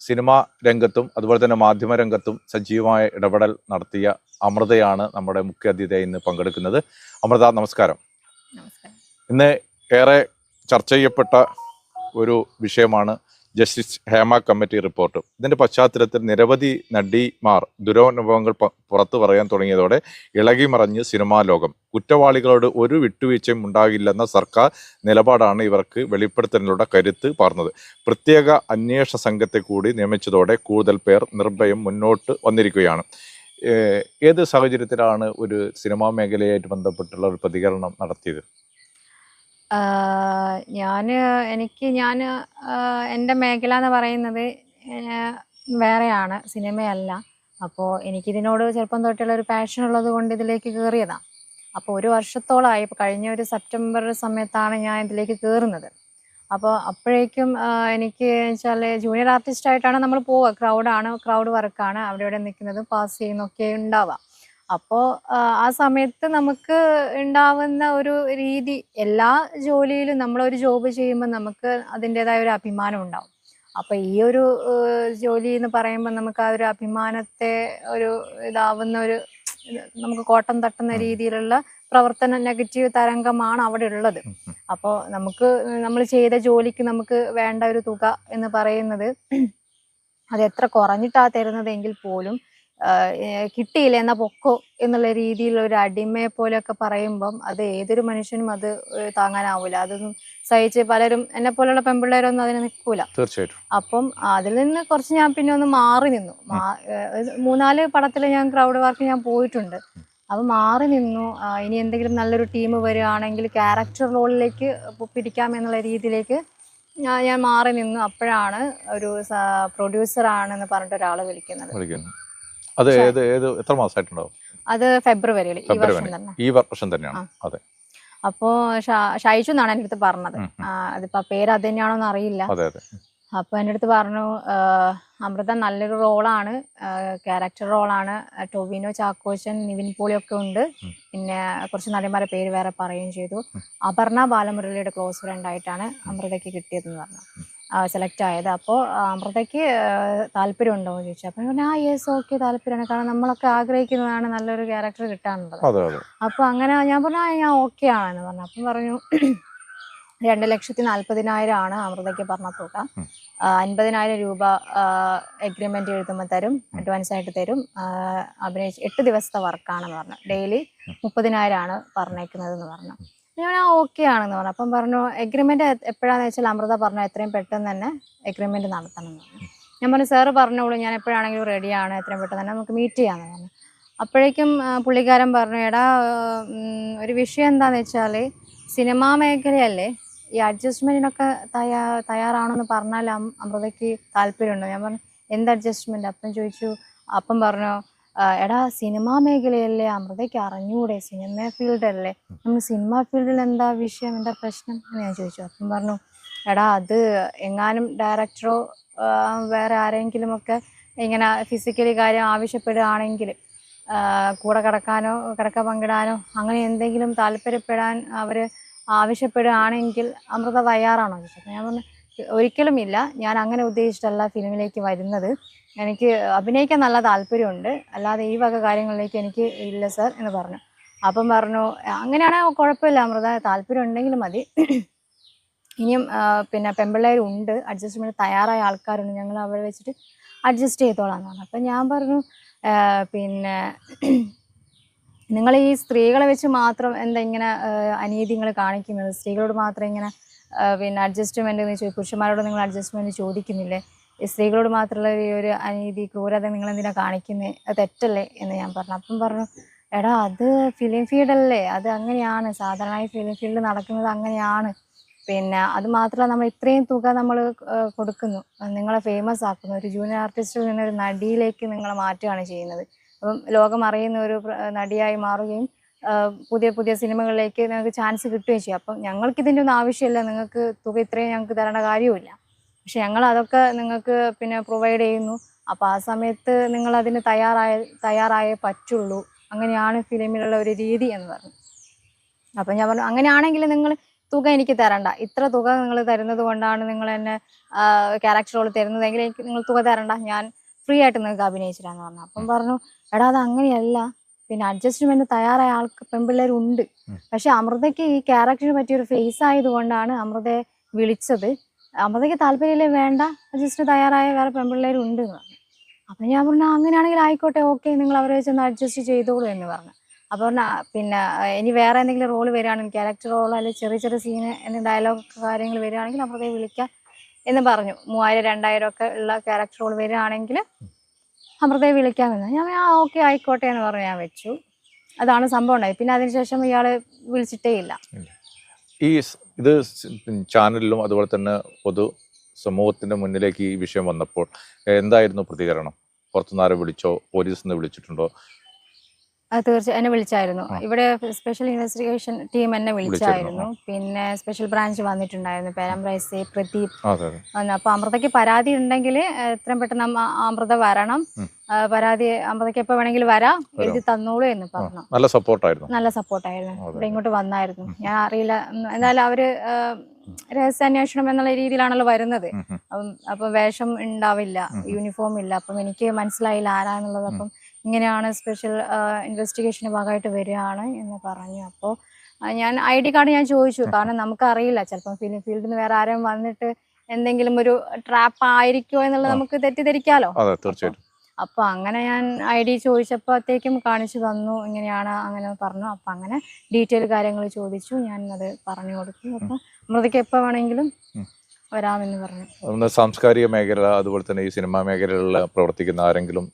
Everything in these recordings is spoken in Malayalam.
സിനിമാ രംഗത്തും അതുപോലെ തന്നെ മാധ്യമ രംഗത്തും സജീവമായ ഇടപെടൽ നടത്തിയ അമൃതയാണ് നമ്മുടെ മുഖ്യ അതിഥിയായി ഇന്ന് പങ്കെടുക്കുന്നത്. അമൃത നമസ്കാരം. നമസ്കാരം. ഇന്ന് ഏറെ ചർച്ച ചെയ്യപ്പെട്ട ഒരു വിഷയമാണ് ജസ്റ്റിസ് ഹേമ കമ്മിറ്റി റിപ്പോർട്ട്. ഇതിന്റെ പശ്ചാത്തലത്തിൽ നിരവധി നടിമാർ ദുരനുഭവങ്ങൾ പുറത്തു പറയാൻ തുടങ്ങിയതോടെ ഇളകി മറഞ്ഞ് സിനിമാ ലോകം. കുറ്റവാളികളോട് ഒരു വിട്ടുവീഴ്ചയും ഉണ്ടാകില്ലെന്ന സർക്കാർ നിലപാടാണ് ഇവർക്ക് വെളിപ്പെടുത്തലിലൂടെ കരുത്ത് പറഞ്ഞത് പ്രത്യേക അന്വേഷണ സംഘത്തെ കൂടി നിയമിച്ചതോടെ കൂടുതൽ പേർ നിർഭയം മുന്നോട്ട് വന്നിരിക്കുകയാണ്. ഏത് സാഹചര്യത്തിലാണ് ഒരു സിനിമാ മേഖലയായിട്ട് ബന്ധപ്പെട്ടുള്ള ഒരു പ്രതികരണം നടത്തിയത്? ഞാൻ എനിക്ക് ഞാൻ എന്റെ മേഖല എന്ന് പറയുന്നത് വേറെയാണ് സിനിമയല്ല. അപ്പോൾ എനിക്കിതിനോട് ചെറുപ്പം തൊട്ടുള്ള ഒരു പാഷൻ ഉള്ളത് കൊണ്ട് ഇതിലേക്ക് കയറിയതാണ് അപ്പോൾ ഒരു വർഷത്തോളമായി ഇപ്പോൾ കഴിഞ്ഞ ഒരു സെപ്റ്റംബർ സമയത്താണ് ഞാൻ ഇതിലേക്ക് കയറുന്നത് അപ്പോൾ അപ്പോഴേക്കും എനിക്ക് വെച്ചാൽ ജൂനിയർ ആർട്ടിസ്റ്റായിട്ടാണ് നമ്മൾ പോവുക. ക്രൗഡാണ് ക്രൗഡ് വർക്കാണ് അവിടെ ഇവിടെ നിൽക്കുന്നതും പാസ് ചെയ്യുന്നൊക്കെ ഉണ്ടാവുക. അപ്പോൾ ആ സമയത്ത് നമുക്ക് ഉണ്ടാവുന്ന ഒരു രീതി എല്ലാ ജോലിയിലും നമ്മൾ ഒരു ജോബ് ചെയ്യുമ്പോൾ നമുക്ക് അതിന്റെതായ ഒരു അഭിമാനം ഉണ്ടാവും. അപ്പോൾ ഈ ഒരു ജോലി എന്ന് പറയുമ്പോൾ നമുക്ക് ആ ഒരു അഭിമാനത്തെ ഒരു ഇതാവുന്ന ഒരു നമുക്ക് കോട്ടം തട്ടുന്ന രീതിയിലുള്ള പ്രവർത്തന നെഗറ്റീവ് തരംഗമാണ് അവിടെ ഉള്ളത്. അപ്പോൾ നമുക്ക് നമ്മൾ ചെയ്ത ജോലിക്ക് നമുക്ക് വേണ്ട ഒരു തുക എന്ന് പറയുന്നത് അത് എത്ര കുറഞ്ഞിട്ടാ തരുന്നതെങ്കിൽ പോലും കിട്ടിയില്ല എന്നാ പൊക്കോ എന്നുള്ള രീതിയിൽ ഒരു അടിമയെ പോലെയൊക്കെ പറയുമ്പം അത് ഏതൊരു മനുഷ്യനും അത് താങ്ങാനാവൂല. അതൊന്നും സഹിച്ച് പലരും എന്നെ പോലുള്ള പെൺപിള്ളേരൊന്നും അതിന് നിൽക്കൂല. തീർച്ചയായിട്ടും. അപ്പം അതിൽ നിന്ന് കുറച്ച് ഞാൻ പിന്നെ ഒന്ന് മാറി നിന്നു. മൂന്നാൽ പടത്തിൽ ഞാൻ ക്രൗഡ് വർക്ക് ഞാൻ പോയിട്ടുണ്ട്. അത് മാറി നിന്നു. ഇനി എന്തെങ്കിലും നല്ലൊരു ടീം വരികയാണെങ്കിൽ ക്യാരക്ടർ റോളിലേക്ക് പിടിക്കാം എന്നുള്ള രീതിയിലേക്ക് ഞാൻ ഞാൻ മാറി നിന്നു. അപ്പോഴാണ് ഒരു പ്രൊഡ്യൂസർ ആണെന്ന് പറഞ്ഞിട്ട് ഒരാൾ വിളിക്കുന്നത്. വിളിക്കുന്നു അത് ഏത് ഏത് എത്ര മാസമായിട്ടുണ്ടാവും? അത് ഫെബ്രുവരിയിൽ ഈ വർഷം. തന്നെ. ഈ വർഷം തന്നെയാണ്. അതെ. അപ്പോ ഷൈജു എന്നാണ് എന്റെ അടുത്ത് പറഞ്ഞത്. അതിപ്പോ പേര് അത് തന്നെയാണോ എന്ന് അറിയില്ല അപ്പൊ എന്റെ അടുത്ത് പറഞ്ഞു അമൃത നല്ലൊരു റോളാണ്. ക്യാരക്ടർ റോളാണ്. ടൊവിനോ ചാക്കോച്ചൻ നിവിൻ പോളി ഒക്കെ ഉണ്ട്. പിന്നെ കുറച്ച് നടിമാരെ പേര് വേറെ പറയുകയും ചെയ്തു. അപർണ ബാലമുരളിയുടെ ക്ലോസ് ഫ്രണ്ട് ആയിട്ടാണ് അമൃതയ്ക്ക് കിട്ടിയതെന്ന് പറഞ്ഞു. സെലക്ട് ആയത്. അപ്പോൾ അമൃതയ്ക്ക് താല്പര്യം താല്പര്യമുണ്ടോ എന്ന് ചോദിച്ചു. അപ്പം ഞാൻ ആ യെസ് ഓക്കെ താല്പര്യമാണ്. കാരണം നമ്മളൊക്കെ ആഗ്രഹിക്കുന്നതാണ് നല്ലൊരു ക്യാരക്ടർ കിട്ടാനുള്ളത്. അപ്പോൾ അങ്ങനെ ഞാൻ പറഞ്ഞു ആ ഞാൻ ഓക്കെ ആണെന്ന് പറഞ്ഞു. അപ്പം പറഞ്ഞു രണ്ട് ലക്ഷത്തി നാൽപ്പതിനായിരം ആണ് അമൃതയ്ക്ക് പറഞ്ഞ തുക. അൻപതിനായിരം രൂപ എഗ്രിമെന്റ് എഴുതുമ്പോൾ തരും അഡ്വാൻസ് ആയിട്ട് തരും. അഭിനയിച്ച് എട്ട് ദിവസത്തെ വർക്കാണെന്ന് പറഞ്ഞു. ഡെയിലി മുപ്പതിനായിരം ആണ് പറഞ്ഞേക്കുന്നത് എന്ന് പറഞ്ഞു ഞാൻ ഓക്കെ ആണെന്ന് പറഞ്ഞു. അപ്പം പറഞ്ഞു എഗ്രിമെന്റ് എപ്പോഴാന്ന് വെച്ചാൽ അമൃത പറഞ്ഞു എത്രയും പെട്ടെന്ന് തന്നെ എഗ്രിമെന്റ് നടത്തണം എന്ന് പറഞ്ഞു. ഞാൻ പറഞ്ഞു സാറ് പറഞ്ഞോളൂ ഞാൻ എപ്പോഴാണെങ്കിലും റെഡിയാണ് എത്രയും പെട്ടെന്ന് തന്നെ നമുക്ക് മീറ്റ് ചെയ്യാമെന്ന് പറഞ്ഞു. അപ്പോഴേക്കും പുള്ളിക്കാരൻ പറഞ്ഞു എടാ ഒരു വിഷയം എന്താണെന്ന് വെച്ചാൽ സിനിമാ മേഖലയല്ലേ ഈ അഡ്ജസ്റ്റ്മെന്റിനൊക്കെ തയ്യാ തയ്യാറാണെന്ന് പറഞ്ഞാൽ അമൃതയ്ക്ക് താല്പര്യമുണ്ടോ? ഞാൻ പറഞ്ഞു എന്ത് അഡ്ജസ്റ്റ്മെന്റ് അപ്പം ചോദിച്ചു അപ്പം പറഞ്ഞു "ആ, എടാ സിനിമാ മേഖലയല്ലേ അമൃതയ്ക്ക് അറിഞ്ഞൂടെ സിനിമ ഫീൽഡല്ലേ. നമ്മൾ സിനിമാ ഫീൽഡിൽ എന്താ വിഷയം എന്താ പ്രശ്നം എന്ന് ഞാൻ ചോദിച്ചു. അപ്പം പറഞ്ഞു എടാ അത് എങ്ങാനും ഡയറക്ടറോ വേറെ ആരെങ്കിലും ഒക്കെ ഇങ്ങനെ ഫിസിക്കലി കാര്യം ആവശ്യപ്പെടുകയാണെങ്കിൽ കൂടെ കിടക്കാനോ കിടക്ക പങ്കിടാനോ അങ്ങനെ എന്തെങ്കിലും താല്പര്യപ്പെടാൻ അവർ ആവശ്യപ്പെടുകയാണെങ്കിൽ അമൃത തയ്യാറാണോ? ചോദിച്ചത് ഞാൻ പറഞ്ഞു ഒരിക്കലും ഇല്ല ഞാൻ അങ്ങനെ ഉദ്ദേശിച്ചിട്ടല്ല ഫിലിമിലേക്ക് വരുന്നത്. എനിക്ക് അഭിനയിക്കാൻ നല്ല താല്പര്യമുണ്ട്. അല്ലാതെ ഈ വക കാര്യങ്ങളിലേക്ക് എനിക്ക് ഇല്ല സർ എന്ന് പറഞ്ഞു. അപ്പം പറഞ്ഞു അങ്ങനെയാണെങ്കിൽ കുഴപ്പമില്ല അമൃത. താല്പര്യം ഉണ്ടെങ്കിൽ മതി. ഇനിയും പിന്നെ പെമ്പിള്ളേരുണ്ട്. അഡ്ജസ്റ്റ്മെന്റ് തയ്യാറായ ആൾക്കാരുണ്ട്. ഞങ്ങൾ അവരെ വെച്ചിട്ട് അഡ്ജസ്റ്റ് ചെയ്തോളാം എന്ന് പറഞ്ഞു. അപ്പം ഞാൻ പറഞ്ഞു പിന്നെ നിങ്ങൾ ഈ സ്ത്രീകളെ വെച്ച് മാത്രം എന്താ ഇങ്ങനെ അനീതിങ്ങൾ കാണിക്കുന്നത്? സ്ത്രീകളോട് മാത്രം ഇങ്ങനെ പിന്നെ അഡ്ജസ്റ്റ്മെന്റ് എന്ന് ചോദിക്കും പുരുഷന്മാരോട് നിങ്ങൾ അഡ്ജസ്റ്റ്മെന്റ് ചോദിക്കുന്നില്ലേ? സ്ത്രീകളോട് മാത്രമുള്ള ഈ ഒരു അനീതി ക്രൂരത നിങ്ങൾ എന്തിനാ കാണിക്കുന്നത് അത് തെറ്റല്ലേ എന്ന് ഞാൻ പറഞ്ഞു. അപ്പം പറഞ്ഞു എടാ അത് ഫിലിം ഫീൽഡല്ലേ അത് അങ്ങനെയാണ്. സാധാരണയായി ഫിലിം ഫീൽഡ് നടക്കുന്നത് അങ്ങനെയാണ്. പിന്നെ അത് മാത്രമല്ല നമ്മൾ ഇത്രയും തുക നമ്മൾ കൊടുക്കുന്നു. നിങ്ങളെ ഫേമസ് ആക്കുന്നു. ഒരു ജൂനിയർ ആർട്ടിസ്റ്റിൽ നിന്ന് ഒരു നടിയിലേക്ക് നിങ്ങളെ മാറ്റുകയാണ് ചെയ്യുന്നത്. അപ്പം ലോകം അറിയുന്ന ഒരു നടിയായി മാറുകയും പുതിയ പുതിയ സിനിമകളിലേക്ക് നിങ്ങൾക്ക് ചാൻസ് കിട്ടുകയും ചെയ്യും. അപ്പം ഞങ്ങൾക്ക് ഇതിന്റെ ഒന്നും ആവശ്യമില്ല. നിങ്ങൾക്ക് തുക ഇത്രയും ഞങ്ങൾക്ക് തരേണ്ട കാര്യമില്ല പക്ഷെ ഞങ്ങൾ അതൊക്കെ നിങ്ങൾക്ക് പിന്നെ പ്രൊവൈഡ് ചെയ്യുന്നു. അപ്പോൾ ആ സമയത്ത് നിങ്ങൾ അതിന് തയ്യാറായ തയ്യാറായേ പറ്റുള്ളൂ. അങ്ങനെയാണ് ഫിലിമിലുള്ള ഒരു രീതി എന്ന് പറഞ്ഞു. അപ്പം ഞാൻ പറഞ്ഞു അങ്ങനെയാണെങ്കിൽ നിങ്ങൾ തുക എനിക്ക് തരണ്ട. ഇത്ര തുക നിങ്ങൾ തരുന്നത് കൊണ്ടാണ് നിങ്ങൾ എന്നെ ക്യാരക്ടർ റോൾ തരുന്നതെങ്കിൽ എനിക്ക് നിങ്ങൾ തുക തരണ്ട. ഞാൻ ഫ്രീ ആയിട്ട് നിങ്ങൾക്ക് അഭിനയിച്ചിട്ടാന്ന് പറഞ്ഞു. അപ്പം പറഞ്ഞു എടാ അത് അങ്ങനെയല്ല. പിന്നെ അഡ്ജസ്റ്റ്മെന്റ് തയ്യാറായ ആൾക്ക് പെൺപിള്ളേരുണ്ട്. പക്ഷെ അമൃതയ്ക്ക് ഈ ക്യാരക്ടറിന് പറ്റിയ ഒരു ഫേസ് ആയതുകൊണ്ടാണ് അമൃതയെ വിളിച്ചത്. അമൃതയ്ക്ക് താല്പര്യമില്ലേ? വേണ്ട. അഡ്ജസ്റ്റ് തയ്യാറായ വേറെ പെൺപിള്ളേരുണ്ട് എന്ന് പറഞ്ഞു. അപ്പൊ ഞാൻ പറഞ്ഞു അങ്ങനെയാണെങ്കിൽ ആയിക്കോട്ടെ ഓക്കെ നിങ്ങൾ അവരെ ചെന്ന് അഡ്ജസ്റ്റ് ചെയ്തോളൂ എന്ന് പറഞ്ഞു. അപ്പൊ പറഞ്ഞ പിന്നെ ഇനി വേറെ എന്തെങ്കിലും റോൾ വരികയാണെങ്കിൽ ക്യാരക്ടർ റോൾ അല്ലെങ്കിൽ ചെറിയ ചെറിയ സീന് എന്തെങ്കിലും ഡയലോഗ് കാര്യങ്ങൾ വരികയാണെങ്കിൽ അമൃതയെ വിളിക്കാം എന്ന് പറഞ്ഞു. മൂവായിരം രണ്ടായിരം ഒക്കെ ഉള്ള ക്യാരക്ടർ റോൾ വരികയാണെങ്കിൽ അമൃതയെ വിളിക്കാമെന്ന് ഞാൻ പറഞ്ഞു, ആ ഓക്കെ ആയിക്കോട്ടെ എന്ന് പറഞ്ഞ് ഞാൻ വെച്ചു. അതാണ് സംഭവം ഉണ്ടായത്. പിന്നെ അതിനുശേഷം ഇയാൾ വിളിച്ചിട്ടേ ഇല്ല. ഈ ഇത് ചാനലിലും അതുപോലെ തന്നെ പൊതു സമൂഹത്തിന്റെ മുന്നിലേക്ക് ഈ വിഷയം വന്നപ്പോൾ എന്തായിരുന്നു പ്രതികരണം? പുറത്തുനിന്ന് ആരെ വിളിച്ചോ? പോലീസിൽ നിന്ന് വിളിച്ചിട്ടുണ്ടോ? തീർച്ചയായും എന്നെ വിളിച്ചായിരുന്നു. ഇവിടെ സ്പെഷ്യൽ ഇൻവെസ്റ്റിഗേഷൻ ടീം എന്നെ വിളിച്ചായിരുന്നു. പിന്നെ സ്പെഷ്യൽ ബ്രാഞ്ച് വന്നിട്ടുണ്ടായിരുന്നു. പേരാമ്പ്രൈസ് പ്രദീപ് അപ്പൊ അമൃതയ്ക്ക് പരാതി ഉണ്ടെങ്കിൽ എത്രയും പെട്ടെന്ന് അമൃത വരണം. പരാതി അമൃതയ്ക്ക് എപ്പോ വേണമെങ്കിലും വരാം. എഴുതി തന്നോളൂ എന്ന് പറഞ്ഞു. നല്ല സപ്പോർട്ടായിരുന്നു. നല്ല സപ്പോർട്ടായിരുന്നു. ഇവിടെ ഇങ്ങോട്ട് വന്നായിരുന്നു. ഞാൻ അറിയില്ല. എന്നാലും എന്തായാലും അവർ രഹസ്യാന്വേഷണം എന്നുള്ള രീതിയിലാണല്ലോ വരുന്നത്. അപ്പം അപ്പൊ വേഷം ഉണ്ടാവില്ല. യൂണിഫോം ഇല്ല. അപ്പം എനിക്ക് മനസ്സിലായില്ല ആരാന്നുള്ളത്. അപ്പം ഇങ്ങനെയാണ് സ്പെഷ്യൽ ഇൻവെസ്റ്റിഗേഷന്റെ ഭാഗമായിട്ട് വരികയാണ് എന്ന് പറഞ്ഞു. അപ്പോൾ ഞാൻ ഐ ഡി കാർഡ് ഞാൻ ചോദിച്ചു. കാരണം നമുക്കറിയില്ല ചിലപ്പം ഫിലിം ഫീൽഡിൽ നിന്ന് വേറെ ആരും വന്നിട്ട് എന്തെങ്കിലും ഒരു ട്രാപ്പ് ആയിരിക്കുമോ എന്നുള്ളത് നമുക്ക് തെറ്റിദ്ധരിക്കാലോ. തീർച്ചയായിട്ടും. അപ്പൊ അങ്ങനെ ഞാൻ ഐ ഡി ചോദിച്ചപ്പോഴത്തേക്കും കാണിച്ചു തന്നു ഇങ്ങനെയാണ് അങ്ങനെ പറഞ്ഞു. അപ്പൊ അങ്ങനെ ഡീറ്റെയിൽ കാര്യങ്ങൾ ചോദിച്ചു ഞാൻ അത് പറഞ്ഞു കൊടുത്തു. അപ്പൊ മൃതയ്ക്ക് എപ്പോ വേണമെങ്കിലും വരാമെന്ന് പറഞ്ഞു. സാംസ്കാരിക മേഖല അതുപോലെ തന്നെ ഈ സിനിമാ മേഖലകളിൽ പ്രവർത്തിക്കുന്ന ആരെങ്കിലും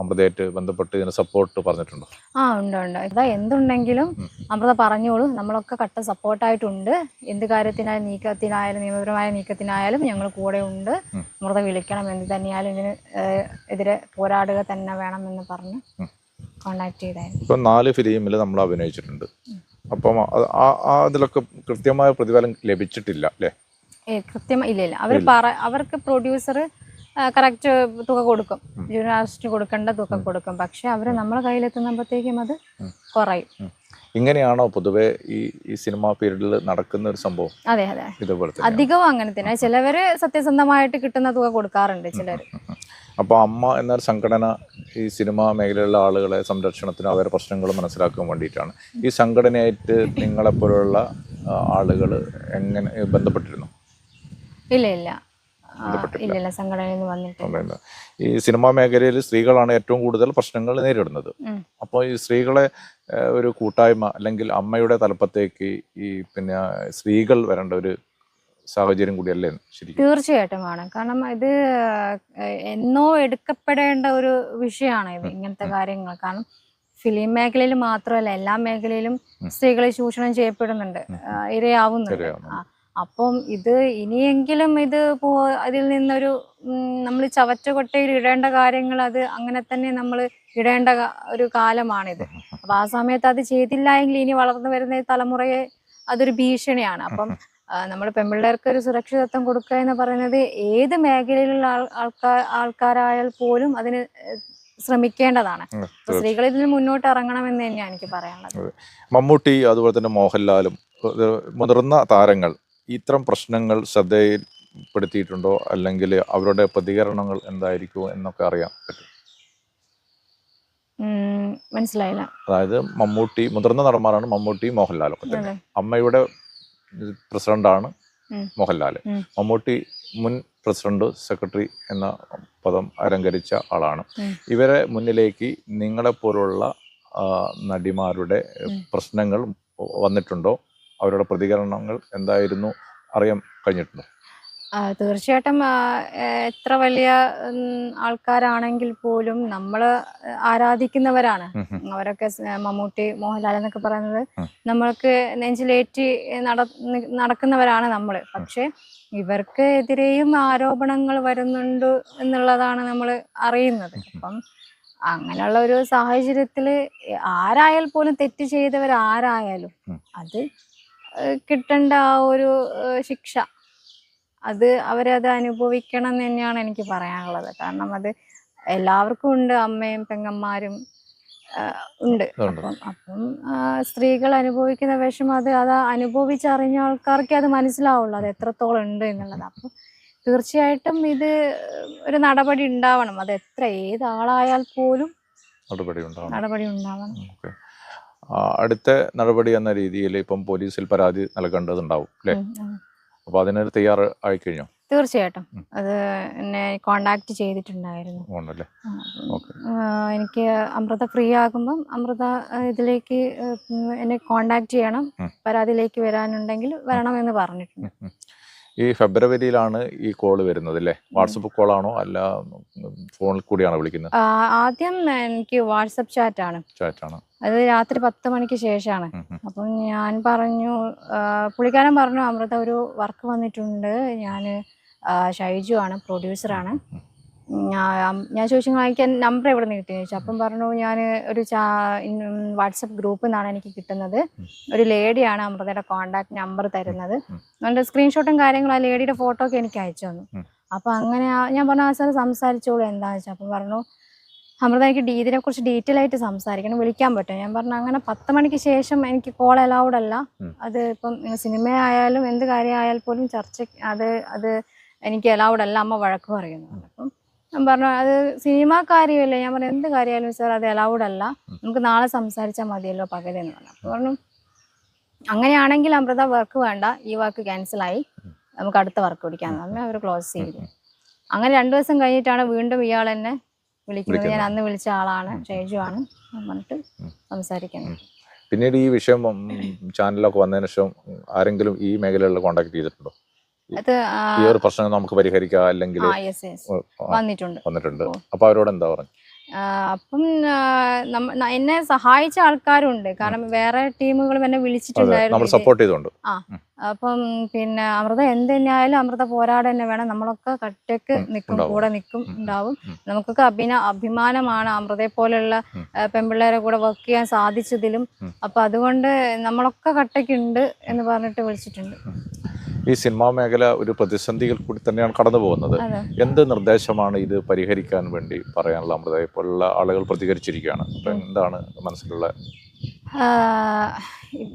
അമൃതയായിട്ട് ബന്ധപ്പെട്ട് ഇതിന് സപ്പോർട്ട് പറഞ്ഞിട്ടുണ്ടോ? ആ ഉണ്ട് ഉണ്ട്. ഇതാ എന്തുണ്ടെങ്കിലും അമൃത പറഞ്ഞോളൂ. നമ്മളൊക്കെ കട്ട സപ്പോർട്ടായിട്ടുണ്ട് എന്ത് കാര്യത്തിനായാലും നീക്കത്തിനായാലും നിയമപരമായ നീക്കത്തിനായാലും ഞങ്ങൾ കൂടെ ഉണ്ട്. അമൃത വിളിക്കണം. എന്ത് തന്നെയായാലും ഇതിന് എതിരെ പോരാടുക തന്നെ വേണം എന്ന് പറഞ്ഞ്. കോണ്ടാക്ട് ചെയ്തായിരുന്നു. ഇപ്പം നാല് ഫിലിമിൽ നമ്മൾ അഭിനയിച്ചിട്ടുണ്ട്. അപ്പം അതിലൊക്കെ കൃത്യമായ പ്രതിഫലം ലഭിച്ചിട്ടില്ല അല്ലേ? കൃത്യമായി ഇല്ല ഇല്ല. അവർ പറ അവർക്ക് പ്രൊഡ്യൂസർ കറക്റ്റ് തുക കൊടുക്കും. ജൂനിയർ കൊടുക്കേണ്ട തുക കൊടുക്കും. പക്ഷെ അവർ നമ്മളെ കയ്യിലെത്തുമ്പോഴത്തേക്കും അത് കുറയും. ഇങ്ങനെയാണോ പൊതുവേ ഈ ഈ സിനിമ പീരീഡിൽ നടക്കുന്ന ഒരു സംഭവം? അതെ അതെ. ഇതുപോലെ അധികവും അങ്ങനെ തന്നെ. ചിലവര് സത്യസന്ധമായിട്ട് കിട്ടുന്ന തുക കൊടുക്കാറുണ്ട് ചിലർ അപ്പോൾ അമ്മ എന്നൊരു സംഘടന ഈ സിനിമാ മേഖലയിലുള്ള ആളുകളെ സംരക്ഷണത്തിനും അവരുടെ പ്രശ്നങ്ങൾ മനസ്സിലാക്കാൻ വേണ്ടിയിട്ടാണ്. ഈ സംഘടനയായിട്ട് നിങ്ങളെപ്പോലുള്ള ആളുകൾ എങ്ങനെ ബന്ധപ്പെട്ടിരുന്നു? ഇല്ല ഇല്ല. ആ, ഇല്ല ഇല്ല സംഘടനയിൽ നിന്ന് വന്നിട്ട് അതായത് ഈ സിനിമാ മേഖലയിൽ സ്ത്രീകളാണ് ഏറ്റവും കൂടുതൽ പ്രശ്നങ്ങൾ നേരിടുന്നത്. അപ്പോൾ ഈ സ്ത്രീകളെ ഒരു കൂട്ടായ്മ അല്ലെങ്കിൽ അമ്മയുടെ തലപ്പത്തേക്ക് ഈ പിന്നെ സ്ത്രീകൾ വരേണ്ട ഒരു സാഹചര്യം കൂടിയല്ലേ തീർച്ചയായിട്ടും ആണ്. കാരണം ഇത് എന്നോ എടുക്കപ്പെടേണ്ട ഒരു വിഷയമാണ് ഇത് ഇങ്ങനത്തെ കാര്യങ്ങൾ. കാരണം ഫിലിം മേഖലയിൽ മാത്രമല്ല എല്ലാ മേഖലയിലും സ്ത്രീകളെ ചൂഷണം ചെയ്യപ്പെടുന്നുണ്ട്. ഇരയാവുന്നുണ്ട്. അപ്പം ഇത് ഇനിയെങ്കിലും ഇത് പോ അതിൽ നിന്നൊരു നമ്മൾ ചവറ്റുകൊട്ടയിൽ ഇടേണ്ട കാര്യങ്ങൾ അത് അങ്ങനെ തന്നെ നമ്മൾ ഇടേണ്ട ഒരു കാലമാണിത്. അപ്പം ആ സമയത്ത് അത് ചെയ്തില്ല എങ്കിൽ ഇനി വളർന്നു വരുന്ന തലമുറയെ അതൊരു ഭീഷണിയാണ്. അപ്പം നമ്മൾ പെൺപിള്ളേർക്ക് ഒരു സുരക്ഷിതത്വം കൊടുക്കുക എന്ന് പറയുന്നത് ഏത് മേഖലയിലുള്ള ആൾ ആൾക്കാർ ആൾക്കാരായാൽ പോലും അതിന് ശ്രമിക്കേണ്ടതാണ്. സ്ത്രീകൾ ഇതിന് മുന്നോട്ട് ഇറങ്ങണം ഇറങ്ങണമെന്ന് തന്നെയാണ് എനിക്ക് പറയാനുള്ളത്. മമ്മൂട്ടി അതുപോലെ തന്നെ മോഹൻലാലും മുതിർന്ന താരങ്ങൾ ഇത്തരം പ്രശ്നങ്ങൾ ശ്രദ്ധയിൽപ്പെടുത്തിയിട്ടുണ്ടോ? അല്ലെങ്കിൽ അവരുടെ പ്രതികരണങ്ങൾ എന്തായിരിക്കും എന്നൊക്കെ അറിയാൻ പറ്റും. മനസ്സിലായില്ല. അതായത് മമ്മൂട്ടി മുതിർന്ന നടന്മാരാണ് മമ്മൂട്ടി മോഹൻലാലും ഒക്കെ തന്നെ. അമ്മയുടെ പ്രസിഡന്റാണ്. മോഹൻലാൽ മമ്മൂട്ടി മുൻ പ്രസിഡന്റ് സെക്രട്ടറി എന്ന പദം അലങ്കരിച്ച ആളാണ്. ഇവരെ മുന്നിലേക്ക് നിങ്ങളെപ്പോലുള്ള നടിമാരുടെ പ്രശ്നങ്ങൾ വന്നിട്ടുണ്ടോ? അവരുടെ പ്രതികരണങ്ങൾ എന്തായിരുന്നു അറിയാൻ കഴിഞ്ഞിട്ടുണ്ടോ? തീർച്ചയായിട്ടും എത്ര വലിയ ആൾക്കാരാണെങ്കിൽ പോലും നമ്മൾ ആരാധിക്കുന്നവരാണ്. അവരൊക്കെ മമ്മൂട്ടി മോഹൻലാൽ എന്നൊക്കെ പറയുന്നത് നമ്മൾക്ക് നെഞ്ചിലേറ്റി നട നടക്കുന്നവരാണ് നമ്മൾ പക്ഷെ ഇവർക്ക് എതിരെയും ആരോപണങ്ങൾ വരുന്നുണ്ട് എന്നുള്ളതാണ് നമ്മൾ അറിയുന്നത്. അപ്പം അങ്ങനെയുള്ള ഒരു സാഹചര്യത്തിൽ ആരായാൽ പോലും തെറ്റ് ചെയ്തവരാരായാലും അത് കിട്ടേണ്ട ആ ഒരു ശിക്ഷ. അത് അവരത് അനുഭവിക്കണം എന്ന് തന്നെയാണ് എനിക്ക് പറയാനുള്ളത്. കാരണം അത് എല്ലാവർക്കും ഉണ്ട് അമ്മയും പെങ്ങന്മാരും ഉണ്ട്. അപ്പം അപ്പം സ്ത്രീകൾ അനുഭവിക്കുന്ന വിഷമം അത് അത് അനുഭവിച്ചറിഞ്ഞ ആൾക്കാർക്ക് അത് മനസ്സിലാവുള്ളൂ. അത് എത്രത്തോളം ഉണ്ട് എന്നുള്ളത്. അപ്പം തീർച്ചയായിട്ടും ഇത് ഒരു നടപടി ഉണ്ടാവണം. അത് എത്ര ഏതാളായാൽ പോലും നടപടി ഉണ്ടാവണം. അടുത്ത നടപടി എന്ന രീതിയിൽ ഇപ്പം പോലീസിൽ പരാതി നൽകേണ്ടതുണ്ടാവും അല്ലേ. അപ്പോൾ അതിന് തയ്യാർ ആയി കഴിഞ്ഞോ തീർച്ചയായിട്ടും. അത് എന്നെ കോണ്ടാക്ട് ചെയ്തിട്ടുണ്ടായിരുന്നു. അപ്പം, എനിക്ക് അമൃത ഫ്രീ ആകുമ്പം അമൃത ഇതിലേക്ക് എന്നെ കോണ്ടാക്ട് ചെയ്യണം. പരാതിയിലേക്ക് വരാനുണ്ടെങ്കിൽ വരണമെന്ന് പറഞ്ഞിട്ടുണ്ട്. ഉം, ഉം. ഈ ഫെബ്രുവരിയിലാണ് ഈ കോൾ വരുന്നത് അല്ലേ? വാട്സപ്പ് ആണോ? അല്ല ഫോണിൽ കൂടിയാണോ വിളിക്കുന്നത്? ആദ്യം എനിക്ക് വാട്സപ്പ് ചാറ്റ് ആണ്. അത് രാത്രി പത്ത് മണിക്ക് ശേഷമാണ്. അപ്പം ഞാൻ പറഞ്ഞു പുള്ളിക്കാരൻ പറഞ്ഞു അമൃത ഒരു വർക്ക് വന്നിട്ടുണ്ട്. ഞാൻ ഷൈജു ആണ് പ്രൊഡ്യൂസറാണ് ഞാൻ ചോദിച്ചു എനിക്ക് നമ്പർ എവിടെ നിന്ന് കിട്ടിയെന്ന് ചോദിച്ചു. അപ്പം പറഞ്ഞു ഞാൻ ഒരു ചാ വാട്സപ്പ് ഗ്രൂപ്പിൽ നിന്നാണ് എനിക്ക് കിട്ടുന്നത്. ഒരു ലേഡിയാണ് അമൃതയുടെ കോണ്ടാക്ട് നമ്പർ തരുന്നത്. അതിന്റെ സ്ക്രീൻഷോട്ടും കാര്യങ്ങളും ആ ലേഡിയുടെ ഫോട്ടോ ഒക്കെ എനിക്ക് അയച്ചു തന്നു. അപ്പം അങ്ങനെ ഞാൻ പറഞ്ഞു ആ സാർ സംസാരിച്ചോളൂ എന്താണെന്ന് വെച്ചാൽ അപ്പം പറഞ്ഞു അമൃത എനിക്ക് ഇതിനെ കുറിച്ച് ഡീറ്റെയിൽ ആയിട്ട് സംസാരിക്കണം വിളിക്കാൻ പറ്റും ഞാൻ പറഞ്ഞു അങ്ങനെ പത്ത് മണിക്ക് ശേഷം എനിക്ക് കോൾ അലൗഡ് അല്ല. അത് ഇപ്പം സിനിമയായാലും എന്ത് കാര്യമായാൽ പോലും ചർച്ച അത് അത് എനിക്ക് അലൗഡ് അല്ല അമ്മ വഴക്ക് പറയുന്നു. അപ്പം ഞാൻ പറഞ്ഞു അത് സിനിമ കാര്യമല്ലേ ഞാൻ പറഞ്ഞു എന്ത് കാര്യമായാലും സാർ അത് അലൗഡ് അല്ല. നമുക്ക് നാളെ സംസാരിച്ചാൽ മതിയല്ലോ പകലെന്ന് പറഞ്ഞു. അപ്പോൾ പറഞ്ഞു അങ്ങനെയാണെങ്കിൽ അമൃത വർക്ക് വേണ്ട. ഈ വർക്ക് ക്യാൻസലായി നമുക്ക് അടുത്ത വർക്ക് പിടിക്കാന്ന് പറഞ്ഞു. അവർ ക്ലോസ് ചെയ്തു. അങ്ങനെ രണ്ടു ദിവസം കഴിഞ്ഞിട്ടാണ് വീണ്ടും ഇയാൾ എന്നെ വിളിക്കുന്നത്. ഞാൻ അന്ന് വിളിച്ച ആളാണ് ഷേജു ആണ്. പറഞ്ഞിട്ട് സംസാരിക്കുന്നത് പിന്നീട് ഈ വിഷയം ചാനലിലൊക്കെ വന്നതിന് ശേഷം ആരെങ്കിലും ഈ മേഖലകളിൽ കോണ്ടാക്ട് ചെയ്തിട്ടുണ്ടോ? ഈ ഒരു പ്രശ്നം നമുക്ക് പരിഹരിക്കാം അല്ലെങ്കിൽ വന്നിട്ടുണ്ട്. വന്നിട്ടുണ്ട്. അപ്പൊ അവരോട് എന്താ പറഞ്ഞു? അപ്പം എന്നെ സഹായിച്ച ആൾക്കാരുണ്ട്. കാരണം വേറെ ടീമുകളും എന്നെ വിളിച്ചിട്ടുണ്ടായിരുന്നു. സപ്പോർട്ട് ചെയ്തുകൊണ്ട്. അപ്പം പിന്നെ അമൃത എന്ത് തന്നെയായാലും അമൃത പോരാടെ തന്നെ വേണം. നമ്മളൊക്കെ കട്ടക്ക് നിൽക്കും കൂടെ നിൽക്കും ഉണ്ടാവും. നമുക്കൊക്കെ അഭിന അഭിമാനമാണ് അമൃതയെ പോലെയുള്ള. പെൺപിള്ളേരെ കൂടെ വർക്ക് ചെയ്യാൻ സാധിച്ചതിലും. അപ്പൊ അതുകൊണ്ട് നമ്മളൊക്കെ കട്ടക്കുണ്ട് എന്ന് പറഞ്ഞിട്ട് വിളിച്ചിട്ടുണ്ട്. ഈ സിനിമാ മേഖല ഒരു പ്രതിസന്ധിയിൽ കൂടി തന്നെയാണ് കടന്നു പോകുന്നത്. എന്ത് നിർദ്ദേശമാണ് ഇത് പരിഹരിക്കാൻ വേണ്ടി പറയാനുള്ള അമൃത ഇപ്പോഴുള്ള ആളുകൾ പ്രതികരിച്ചിരിക്കുകയാണ്? അപ്പൊ എന്താണ് മനസ്സിലുള്ള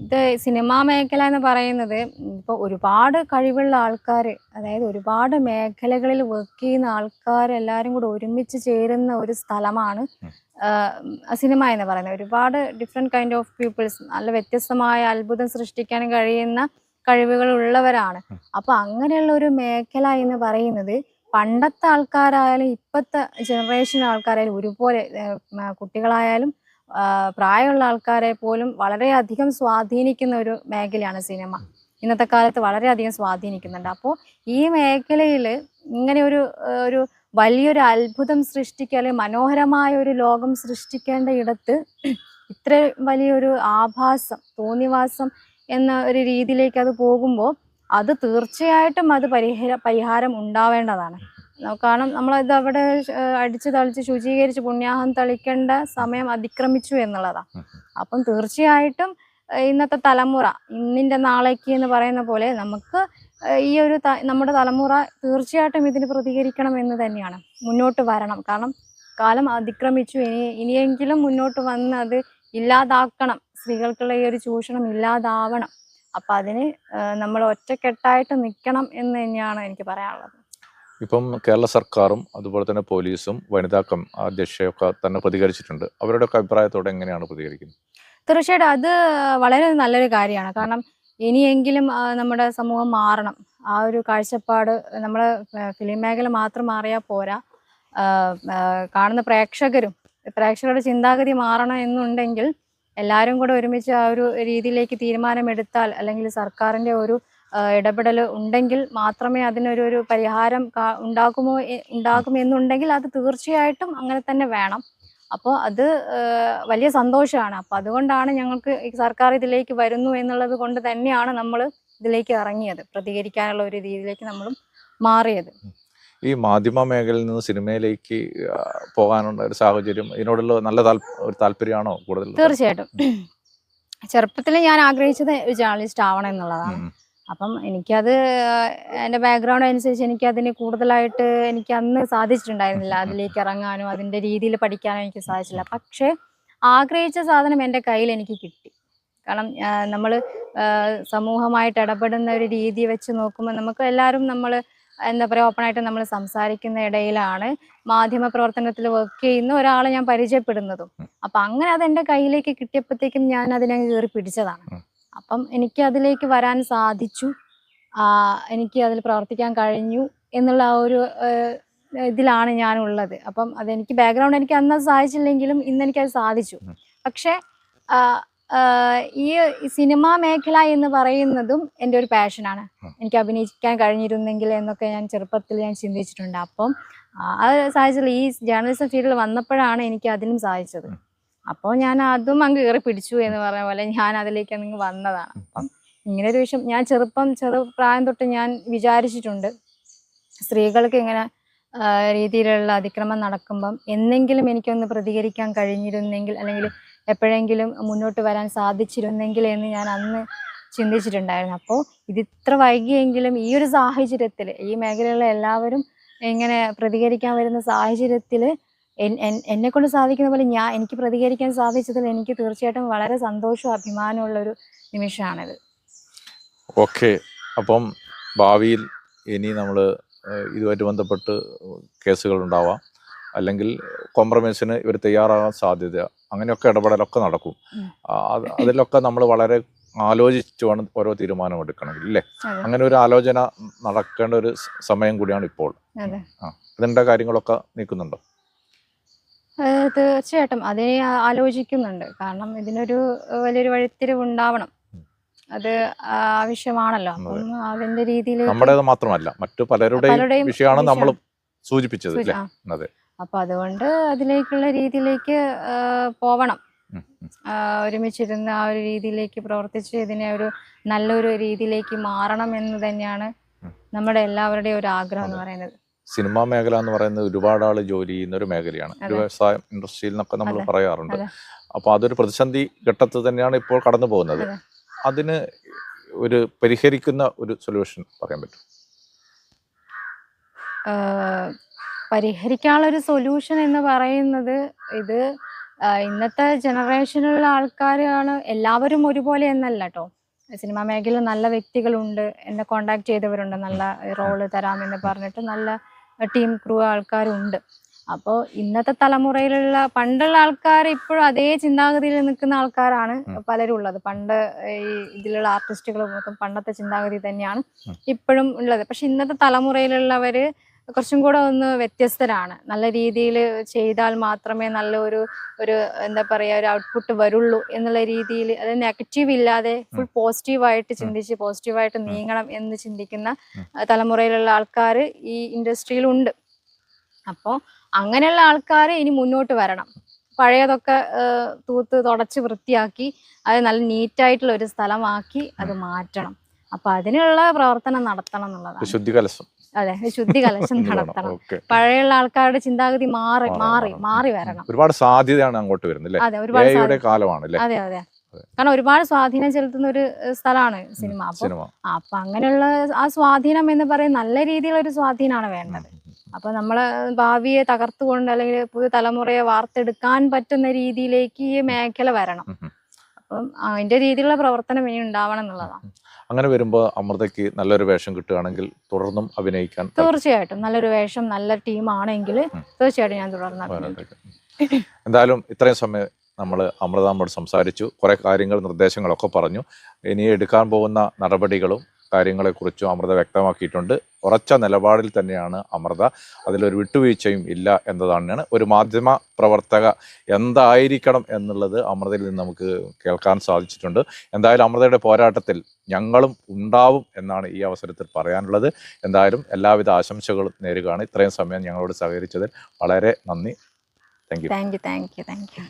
ഇത് സിനിമാ മേഖല എന്ന് പറയുന്നത് ഇപ്പോൾ ഒരുപാട് കഴിവുള്ള ആൾക്കാർ അതായത് ഒരുപാട് മേഖലകളിൽ വർക്ക് ചെയ്യുന്ന ആൾക്കാർ എല്ലാവരും കൂടെ ഒരുമിച്ച് ചേരുന്ന ഒരു സ്ഥലമാണ്. സിനിമ എന്ന് പറയുന്നത്. ഒരുപാട് ഡിഫറെന്റ് കൈൻഡ് ഓഫ് പീപ്പിൾസ് നല്ല വ്യത്യസ്തമായ അത്ഭുതം സൃഷ്ടിക്കാൻ കഴിയുന്ന കഴിവുകൾ ഉള്ളവരാണ് അപ്പൊ അങ്ങനെയുള്ള ഒരു മേഖല എന്ന് പറയുന്നത് പണ്ടത്തെ ആൾക്കാരായാലും ഇപ്പോഴത്തെ ജനറേഷൻ ആൾക്കാരായാലും ഒരുപോലെ കുട്ടികളായാലും പ്രായമുള്ള ആൾക്കാരെ പോലും വളരെയധികം സ്വാധീനിക്കുന്ന ഒരു മേഖലയാണ് സിനിമ. ഇന്നത്തെ കാലത്ത് വളരെയധികം സ്വാധീനിക്കുന്നുണ്ട്. അപ്പോൾ ഈ മേഖലയിൽ ഇങ്ങനെ ഒരു ഒരു വലിയൊരു അത്ഭുതം സൃഷ്ടിക്കുക അല്ലെങ്കിൽ മനോഹരമായ ഒരു ലോകം സൃഷ്ടിക്കേണ്ട ഇടത്ത് ഇത്ര വലിയൊരു ആഭാസം തോന്നിവാസം എന്ന ഒരു രീതിയിലേക്ക് അത് പോകുമ്പോൾ അത് തീർച്ചയായിട്ടും അത് പരിഹാര പരിഹാരം ഉണ്ടാവേണ്ടതാണ്. കാരണം നമ്മളത് അവിടെ അടിച്ചു തളിച്ച് ശുചീകരിച്ച് പുണ്യാഹം തളിക്കേണ്ട സമയം അതിക്രമിച്ചു എന്നുള്ളതാണ്. അപ്പം തീർച്ചയായിട്ടും ഇന്നത്തെ തലമുറ ഇന്നിന്റെ നാളേക്ക് എന്ന് പറയുന്ന പോലെ നമുക്ക് ഈ ഒരു നമ്മുടെ തലമുറ തീർച്ചയായിട്ടും ഇതിന് പ്രതികരിക്കണം എന്ന് തന്നെയാണ്. മുന്നോട്ട് വരണം. കാരണം കാലം അതിക്രമിച്ചു. ഇനി ഇനിയെങ്കിലും മുന്നോട്ട് വന്ന് അത് ഇല്ലാതാക്കണം. സ്ത്രീകൾക്കുള്ള ഈ ഒരു ചൂഷണം ഇല്ലാതാവണം. അപ്പം അതിന് നമ്മൾ ഒറ്റക്കെട്ടായിട്ട് നിൽക്കണം എന്ന് തന്നെയാണ് എനിക്ക് പറയാനുള്ളത്. ഇപ്പം കേരള സർക്കാരും അതുപോലെ തന്നെ പോലീസും വനിതാ കം അധ്യക്ഷയൊക്കെ തന്നെ പ്രതികരിച്ചിട്ടുണ്ട്. അവരുടെ അഭിപ്രായത്തോടെ എങ്ങനെയാണ് പ്രതികരിക്കുന്നത്? തീർച്ചയായിട്ടും അത് വളരെ നല്ലൊരു കാര്യമാണ്. കാരണം ഇനിയെങ്കിലും നമ്മുടെ സമൂഹം മാറണം. ആ ഒരു കാഴ്ചപ്പാട് നമ്മൾ ഫിലിം മേഖല മാത്രം മാറിയാൽ പോരാ. കാണുന്ന പ്രേക്ഷകരും പ്രേക്ഷകരുടെ ചിന്താഗതി മാറണം എന്നുണ്ടെങ്കിൽ എല്ലാവരും കൂടെ ഒരുമിച്ച് ആ ഒരു രീതിയിലേക്ക് തീരുമാനമെടുത്താൽ അല്ലെങ്കിൽ സർക്കാരിന്റെ ഒരു ഇടപെടൽ ഉണ്ടെങ്കിൽ മാത്രമേ അതിനൊരു ഒരു പരിഹാരം ഉണ്ടാക്കുമോ ഉണ്ടാക്കുമെന്നുണ്ടെങ്കിൽ അത് തീർച്ചയായിട്ടും അങ്ങനെ തന്നെ വേണം. അപ്പോൾ അത് വലിയ സന്തോഷമാണ്. അപ്പോൾ അതുകൊണ്ടാണ് ഞങ്ങൾക്ക് സർക്കാർ ഇതിലേക്ക് വരുന്നു എന്നുള്ളത് കൊണ്ട് തന്നെയാണ് നമ്മൾ ഇതിലേക്ക് ഇറങ്ങിയത് പ്രതികരിക്കാനുള്ള ഒരു രീതിയിലേക്ക് നമ്മളും മാറിയത്. ഈ മാധ്യമ മേഖലയിൽ നിന്ന് സിനിമയിലേക്ക് പോകാനുള്ള ഒരു സാഹചര്യം ഇതിനോടുള്ള നല്ല ഒരു താല്പര്യമാണോ കൂടുതൽ? തീർച്ചയായിട്ടും. ചെറുപ്പത്തിൽ ഞാൻ ആഗ്രഹിച്ചത് ജേർണലിസ്റ്റ് ആവണം എന്നുള്ളതാണ്. അപ്പം എനിക്കത് എന്റെ ബാക്ക്ഗ്രൗണ്ട് അനുസരിച്ച് എനിക്ക് അതിന് കൂടുതലായിട്ട് എനിക്ക് അന്ന് സാധിച്ചിട്ടുണ്ടായിരുന്നില്ല. അതിലേക്ക് ഇറങ്ങാനോ അതിന്റെ രീതിയിൽ പഠിക്കാനോ എനിക്ക് സാധിച്ചില്ല. പക്ഷേ ആഗ്രഹിച്ച സാധനം എന്റെ കയ്യിൽ എനിക്ക് കിട്ടി. കാരണം നമ്മൾ സമൂഹമായിട്ട് ഇടപെടുന്ന ഒരു രീതി വെച്ച് നോക്കുമ്പോൾ നമുക്ക് എല്ലാവരും നമ്മൾ എന്താ പറയുക ഓപ്പണായിട്ട് നമ്മൾ സംസാരിക്കുന്ന ഇടയിലാണ് മാധ്യമ പ്രവർത്തനത്തിൽ വർക്ക് ചെയ്യുന്ന ഒരാളെ ഞാൻ പരിചയപ്പെടുന്നതും. അപ്പം അങ്ങനെ അത് എന്റെ കയ്യിലേക്ക് കിട്ടിയപ്പോഴത്തേക്കും ഞാൻ അതിനെ കയറി പിടിച്ചതാണ്. അപ്പം എനിക്ക് അതിലേക്ക് വരാൻ സാധിച്ചു. ആ, എനിക്ക് അതിൽ പ്രവർത്തിക്കാൻ കഴിഞ്ഞു എന്നുള്ള ആ ഒരു ഇതിലാണ് ഞാനുള്ളത്. അപ്പം അതെനിക്ക് ബാക്ക്ഗ്രൗണ്ട് എനിക്ക് അന്ന് സഹായിച്ചില്ലെങ്കിലും സാധിച്ചില്ലെങ്കിലും ഇന്ന് എനിക്കത് സാധിച്ചു. പക്ഷേ ഈ സിനിമാ മേഖല എന്ന് പറയുന്നതും എന്റെ ഒരു പാഷനാണ്. എനിക്ക് അഭിനയിക്കാൻ കഴിഞ്ഞിരുന്നെങ്കിൽ എന്നൊക്കെ ഞാൻ ചെറുപ്പത്തിൽ ഞാൻ ചിന്തിച്ചിട്ടുണ്ട്. അപ്പം ആ സാഹചര്യത്തിൽ ഈ ജേർണലിസം ഫീൽഡിൽ വന്നപ്പോഴാണ് എനിക്ക് അതിനും സാധിച്ചത്. അപ്പോൾ ഞാൻ അതും അങ്ങ് കയറി പിടിച്ചു എന്ന് പറഞ്ഞ പോലെ ഞാൻ അതിലേക്ക് അങ്ങ് വന്നതാണ്. അപ്പം ഇങ്ങനെ ഒരു വിഷയം ഞാൻ ചെറുപ്പം ചെറു പ്രായം തൊട്ട് ഞാൻ വിചാരിച്ചിട്ടുണ്ട്. സ്ത്രീകൾക്ക് ഇങ്ങനെ രീതിയിലുള്ള അതിക്രമം നടക്കുമ്പം എന്തെങ്കിലും എനിക്കൊന്ന് പ്രതികരിക്കാൻ കഴിഞ്ഞിരുന്നെങ്കിൽ അല്ലെങ്കിൽ എപ്പോഴെങ്കിലും മുന്നോട്ട് വരാൻ സാധിച്ചിരുന്നെങ്കിൽ എന്ന് ഞാൻ അന്ന് ചിന്തിച്ചിട്ടുണ്ടായിരുന്നു. അപ്പോൾ ഇത് ഇത്ര വൈകിയെങ്കിലും ഈ ഒരു സാഹചര്യത്തിൽ ഈ മേഖലയിലുള്ള എല്ലാവരും ഇങ്ങനെ പ്രതികരിക്കാൻ വരുന്ന സാഹചര്യത്തിൽ എന്നെ കൊണ്ട് സാധിക്കുന്ന പോലെ ഞാൻ എനിക്ക് പ്രതികരിക്കാൻ സാധിച്ചതിൽ എനിക്ക് തീർച്ചയായിട്ടും വളരെ സന്തോഷവും അഭിമാനമുള്ള ഒരു നിമിഷമാണിത്. ഓക്കെ. അപ്പം ഭാവിയിൽ ഇനി നമ്മൾ ഇതുമായിട്ട് ബന്ധപ്പെട്ട് കേസുകൾ ഉണ്ടാവാം അല്ലെങ്കിൽ കോംപ്രമൈസിന് ഇവർ തയ്യാറാകാൻ സാധ്യത അങ്ങനെയൊക്കെ ഇടപെടലൊക്കെ നടക്കും. അതിലൊക്കെ നമ്മൾ വളരെ ആലോചിച്ചു വേണം ഓരോ തീരുമാനം എടുക്കണമെങ്കിൽ അല്ലേ അങ്ങനെ ഒരു ആലോചന നടക്കേണ്ട ഒരു സമയം കൂടിയാണ് ഇപ്പോൾ. അതെ. ആ ഇതിന്റെ കാര്യങ്ങളൊക്കെ നീക്കുന്നുണ്ടോ? തീർച്ചയായിട്ടും. അതിനെ ആലോചിക്കുന്നുണ്ട്. കാരണം ഇതിനൊരു വലിയൊരു വഴിത്തിരിവ് ഉണ്ടാവണം അത് ആവശ്യമാണല്ലോ. അപ്പം അതിന്റെ രീതിയിൽ നമ്മുടേത് മാത്രമല്ല. മറ്റു പലരുടെയും വിഷയമാണ് നമ്മൾ. സൂചിപ്പിച്ചത് അതെ. അപ്പൊ അതുകൊണ്ട് അതിലേക്കുള്ള രീതിയിലേക്ക് പോവണം. ഒരുമിച്ചിരുന്ന് ആ ഒരു രീതിയിലേക്ക് പ്രവർത്തിച്ച് ഇതിനെ ഒരു നല്ലൊരു രീതിയിലേക്ക് മാറണം എന്ന് തന്നെയാണ്. നമ്മുടെ എല്ലാവരുടെയും ഒരു ആഗ്രഹം എന്ന് പറയുന്നത്. സിനിമാ മേഖല എന്ന് പറയുന്നത് ഒരുപാട് ആൾ ജോലി ചെയ്യുന്ന ഒരു മേഖലയാണ്. ഒരു അതെ. വ്യവസായം ഇൻഡസ്ട്രിയിൽ നിന്നൊക്കെ നമ്മൾ പറയാറുണ്ട്. അപ്പൊ അപ്പോൾ അതൊരു പ്രതിസന്ധി ഘട്ടത്തിൽ തന്നെയാണ് ഇപ്പോൾ കടന്നു പോകുന്നത്. അതിന് ഒരു പരിഹരിക്കുന്ന ഒരു സൊല്യൂഷൻ പറയാൻ പറ്റും. പരിഹരിക്കാനുള്ള ഒരു സൊല്യൂഷൻ എന്ന് പറയുന്നത് ഇത് ഇന്നത്തെ ജനറേഷനിലുള്ള ആൾക്കാരാണ് എല്ലാവരും ഒരുപോലെ എന്നല്ല കേട്ടോ സിനിമാ മേഖലയിൽ നല്ല വ്യക്തികളുണ്ട് എന്നെ കോണ്ടാക്ട് ചെയ്തവരുണ്ട് നല്ല റോൾ തരാമെന്ന് പറഞ്ഞിട്ട് നല്ല ടീം ക്രൂ ആൾക്കാരുണ്ട്. അപ്പോൾ ഇന്നത്തെ തലമുറയിലുള്ള പണ്ടുള്ള ആൾക്കാർ ഇപ്പോഴും അതേ ചിന്താഗതിയിൽ നിൽക്കുന്ന ആൾക്കാരാണ്. പലരും ഉള്ളത്. പണ്ട് ഈ ഇതിലുള്ള ആർട്ടിസ്റ്റുകൾ മൊത്തം പണ്ടത്തെ ചിന്താഗതി തന്നെയാണ് ഇപ്പോഴും ഉള്ളത്. പക്ഷെ ഇന്നത്തെ തലമുറയിലുള്ളവര് കുറച്ചും കൂടെ ഒന്ന് വ്യത്യസ്തരാണ്. നല്ല രീതിയിൽ ചെയ്താൽ മാത്രമേ നല്ല ഒരു ഒരു എന്താ പറയുക ഒരു ഔട്ട്പുട്ട് വരുള്ളൂ എന്നുള്ള രീതിയിൽ അത് നെഗറ്റീവ് ഇല്ലാതെ ഫുൾ പോസിറ്റീവായിട്ട് ചിന്തിച്ച് പോസിറ്റീവായിട്ട് നീങ്ങണം എന്ന് ചിന്തിക്കുന്ന തലമുറയിലുള്ള ആൾക്കാർ ഈ ഇൻഡസ്ട്രിയിലുണ്ട് അപ്പോൾ അങ്ങനെയുള്ള ആൾക്കാർ ഇനി മുന്നോട്ട് വരണം. പഴയതൊക്കെ തൂത്ത് തുടച്ച് വൃത്തിയാക്കി അത് നല്ല നീറ്റായിട്ടുള്ള ഒരു സ്ഥലമാക്കി അത് മാറ്റണം. അപ്പൊ അതിനുള്ള പ്രവർത്തനം നടത്തണം എന്നുള്ളതാണ്. ശുദ്ധി കലശം. അതെ ശുദ്ധി കലശം നടത്തണം. പഴയ പഴയുള്ള ആൾക്കാരുടെ ചിന്താഗതി മാറി മാറി മാറി വരണം. ഒരുപാട് സാധ്യതയാണ് അങ്ങോട്ട് വരുന്നത് അതെ ഒരുപാട് കാലമാണ് അതെ അതെ. കാരണം ഒരുപാട് സ്വാധീനം ചെലുത്തുന്ന ഒരു സ്ഥലമാണ് സിനിമ. അപ്പൊ അപ്പൊ അങ്ങനെയുള്ള ആ സ്വാധീനം എന്ന് പറയുന്ന നല്ല രീതിയിലുള്ള ഒരു സ്വാധീനമാണ് വേണ്ടത് അപ്പൊ നമ്മളെ ഭാവിയെ തകർത്തുകൊണ്ട് അല്ലെങ്കിൽ പുതിയ തലമുറയെ വാർത്തെടുക്കാൻ പറ്റുന്ന രീതിയിലേക്ക് ഈ മേഖല വരണം. അപ്പം അതിന്റെ രീതിയിലുള്ള പ്രവർത്തനം ഇനി ഉണ്ടാവണം എന്നുള്ളതാണ് അങ്ങനെ വരുമ്പോൾ അമൃതയ്ക്ക് നല്ലൊരു വേഷം കിട്ടുകയാണെങ്കിൽ തുടർന്നും അഭിനയിക്കാൻ തീർച്ചയായിട്ടും. നല്ലൊരു വേഷം നല്ല ടീമാണെങ്കിൽ. തീർച്ചയായിട്ടും ഞാൻ തുടർന്ന് അഭിനയിക്കും. എന്തായാലും ഇത്രയും സമയം നമ്മൾ അമൃതാമ്മോട് സംസാരിച്ചു. കുറേ കാര്യങ്ങൾ നിർദ്ദേശങ്ങളൊക്കെ പറഞ്ഞു. ഇനി എടുക്കാൻ പോകുന്ന നടപടികളും കാര്യങ്ങളെക്കുറിച്ചും അമൃത വ്യക്തമാക്കിയിട്ടുണ്ട്. ഉറച്ച നിലപാടിൽ തന്നെയാണ് അമൃത. അതിലൊരു വിട്ടുവീഴ്ചയും ഇല്ല എന്നതാണ് ഒരു മാധ്യമ പ്രവർത്തക എന്തായിരിക്കണം എന്നുള്ളത് അമൃതയിൽ നിന്ന് നമുക്ക് കേൾക്കാൻ സാധിച്ചിട്ടുണ്ട്. എന്തായാലും അമൃതയുടെ പോരാട്ടത്തിൽ ഞങ്ങളും ഉണ്ടാവും എന്നാണ് ഈ അവസരത്തിൽ പറയാനുള്ളത്. എന്തായാലും എല്ലാവിധ ആശംസകളും നേരുകയാണ്. ഇത്രയും സമയം ഞങ്ങളോട് സഹകരിച്ചതിൽ വളരെ നന്ദി. Thank you thank you thank you thank you